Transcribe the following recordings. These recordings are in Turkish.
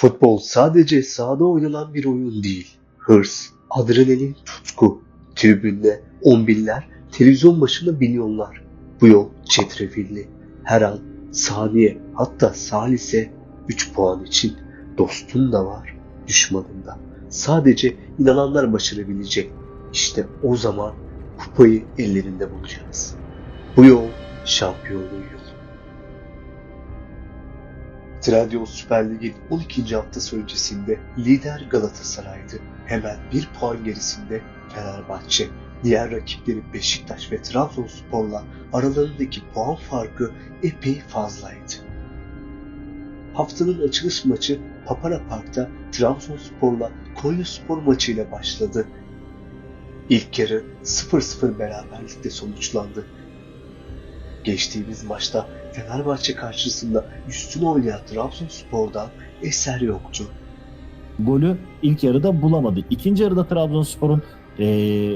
Futbol sadece sahada oynanan bir oyun değil. Hırs, adrenalin, tutku, tribünde on binler, televizyon başında milyonlar. Bu yol çetrefilli. Her an, saniye hatta salise 3 puan için dostun da var, düşmanın da. Sadece inananlar başarabilecek. İşte o zaman kupayı ellerinde bulacağız. Bu yol şampiyonluğu. Trendyol Süper Lig'in 12. haftası öncesinde lider Galatasaray'dı. Hemen bir puan gerisinde Fenerbahçe. Diğer rakipleri Beşiktaş ve Trabzonspor'la aralarındaki puan farkı epey fazlaydı. Haftanın açılış maçı Papara Park'ta Trabzonspor'la Konyaspor maçıyla başladı. İlk yarı 0-0 beraberlikle sonuçlandı. Geçtiğimiz maçta Fenerbahçe karşısında üstün oynayan Trabzonspor'dan eser yoktu. golü ilk yarıda bulamadı. İkinci yarıda Trabzonspor'un e,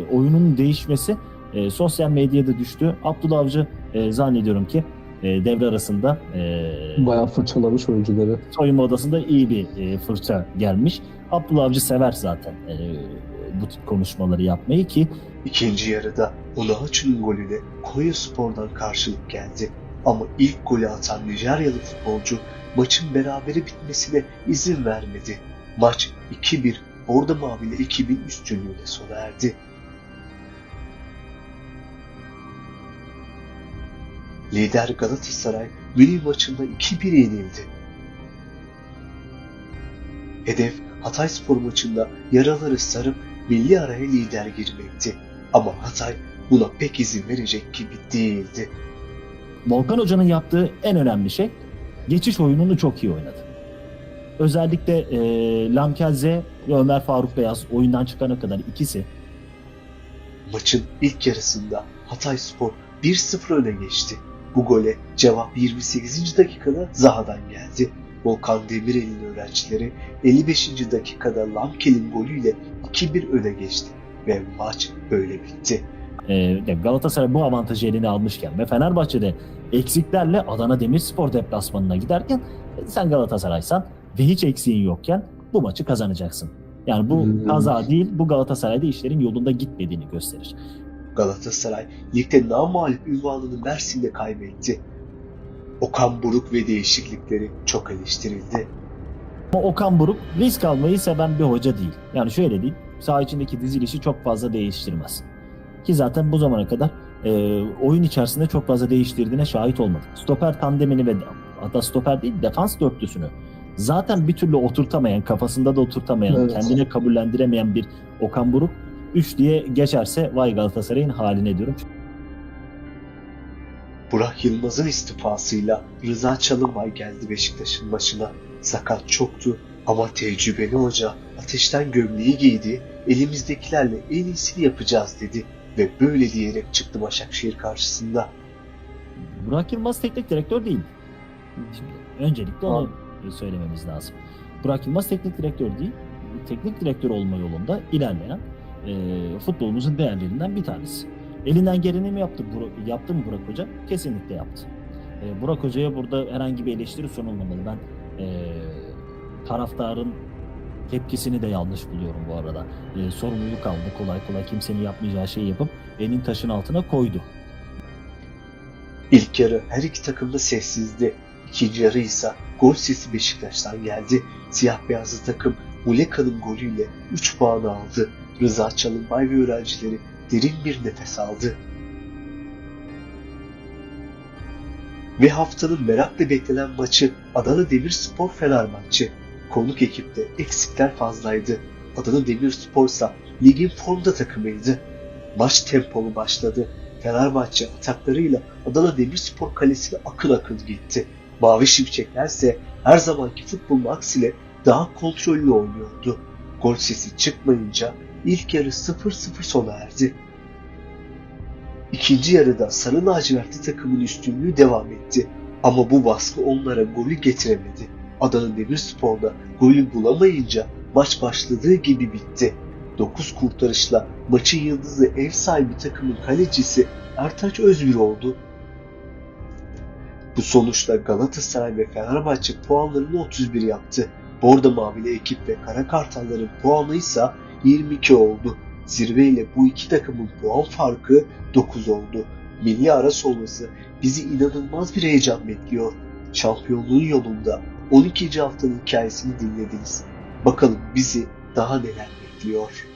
oyunun değişmesi e, sosyal medyada düştü. Abdullah Avcı e, zannediyorum ki e, devre arasında e, Bayağı fırçalamış oyuncuları. soyunma odasında iyi bir e, fırça gelmiş. Abdullah Avcı sever zaten e, bu tip konuşmaları yapmayı ki İkinci yarıda Onaçu'nun golüne Konyaspor'dan karşılık geldi. Ama ilk golü atan Nijeryalı futbolcu maçın berabere bitmesine izin vermedi. Maç 2-1 Bordo Mavili ekibin üstünlüğüyle sona erdi. Lider Galatasaray Münih maçında 2-1 yenildi. Hedef Hatayspor maçında yaraları sarıp milli araya lider girmekti. Ama Hatay buna pek izin verecek gibi değildi. Volkan Hoca'nın yaptığı en önemli şey geçiş oyununu çok iyi oynadı. Özellikle e, Lamkelze ve Ömer Faruk Beyaz oyundan çıkana kadar ikisi Maçın ilk yarısında Hatayspor 1-0 öne geçti. Bu gole cevap 28. dakikada Zaha'dan geldi. Volkan Demirel'in öğrencileri 55. dakikada Lamkel'in golüyle 2-1 öne geçti ve maç böyle bitti. E, Galatasaray bu avantajı eline almışken ve Fenerbahçe'de eksiklerle Adana Demirspor deplasmanına giderken e, sen Galatasaray'san ve hiç eksiğin yokken bu maçı kazanacaksın. Yani bu Hmm. kaza değil, bu Galatasaray'da işlerin yolunda gitmediğini gösterir. Galatasaray ligde namalip ünvanını Mersin'de kaybetti. Okan Buruk ve değişiklikleri çok eleştirildi. Ama Okan Buruk risk almayı seven bir hoca değil. Yani şöyle değil, saha içindeki dizilişi çok fazla değiştirmez. Ki zaten bu zamana kadar e, oyun içerisinde çok fazla değiştirdiğine şahit olmadık. Stoper tandemini ve hatta stoper değil defans dörtlüsünü zaten bir türlü oturtamayan, kafasında da oturtamayan, Evet. kendine kabullendiremeyen bir Okan Buruk 3 diye geçerse vay Galatasaray'ın haline diyorum. Burak Yılmaz'ın istifasıyla Rıza Çalınbay geldi Beşiktaş'ın başına. Sakat çoktu ama tecrübeli hoca ateşten gömleği giydi, elimizdekilerle en iyisini yapacağız dedi ve böyle diyerek çıktı Başakşehir karşısında. Burak Yılmaz teknik direktör değil. Şimdi öncelikle onu söylememiz lazım. Burak Yılmaz teknik direktör değil. Teknik direktör olma yolunda ilerleyen e, futbolumuzun değerlerinden bir tanesi. Elinden geleni mi yaptı, Bur- yaptı mı Burak Hoca? Kesinlikle yaptı. E, Burak Hoca'ya burada herhangi bir eleştiri sunulmamalı. Ben e, taraftarın tepkisini de yanlış buluyorum bu arada. E, sorumluluk aldı. Kolay kolay kimsenin yapmayacağı şeyi yapıp elin taşın altına koydu. İlk yarı her iki takım da sessizdi. İkinci yarı ise gol sesi Beşiktaş'tan geldi. Siyah beyazlı takım Muleka'nın golüyle 3 puan aldı. Rıza Çalınbay ve öğrencileri derin bir nefes aldı. Ve haftanın merakla beklenen maçı Adana Demirspor Fenerbahçe. Konuk ekipte eksikler fazlaydı. Adana Demirspor ise ligin formda takımıydı. Maç tempolu başladı. Fenerbahçe ataklarıyla Adana Demirspor kalesine akın akın gitti. Mavi Şimşeklerse her zamanki futbolun aksine daha kontrollü oynuyordu. Gol sesi çıkmayınca ilk yarı 0-0 sona erdi. İkinci yarıda Sarı Lacivertli takımın üstünlüğü devam etti. Ama bu baskı onlara golü getiremedi. Adana Demirspor'da golü bulamayınca maç başladığı gibi bitti. 9 kurtarışla maçın yıldızı ev sahibi takımın kalecisi Ertaç Özgür oldu. Bu sonuçla Galatasaray ve Fenerbahçe puanlarını 31 yaptı. Bordo Mavili ekip ve Kara Kartalların puanı ise 22 oldu. Zirveyle bu iki takımın puan farkı 9 oldu. Milli ara sonrası bizi inanılmaz bir heyecan bekliyor. Şampiyonluğun yolunda 12. haftanın hikayesini dinlediniz. Bakalım bizi daha neler bekliyor.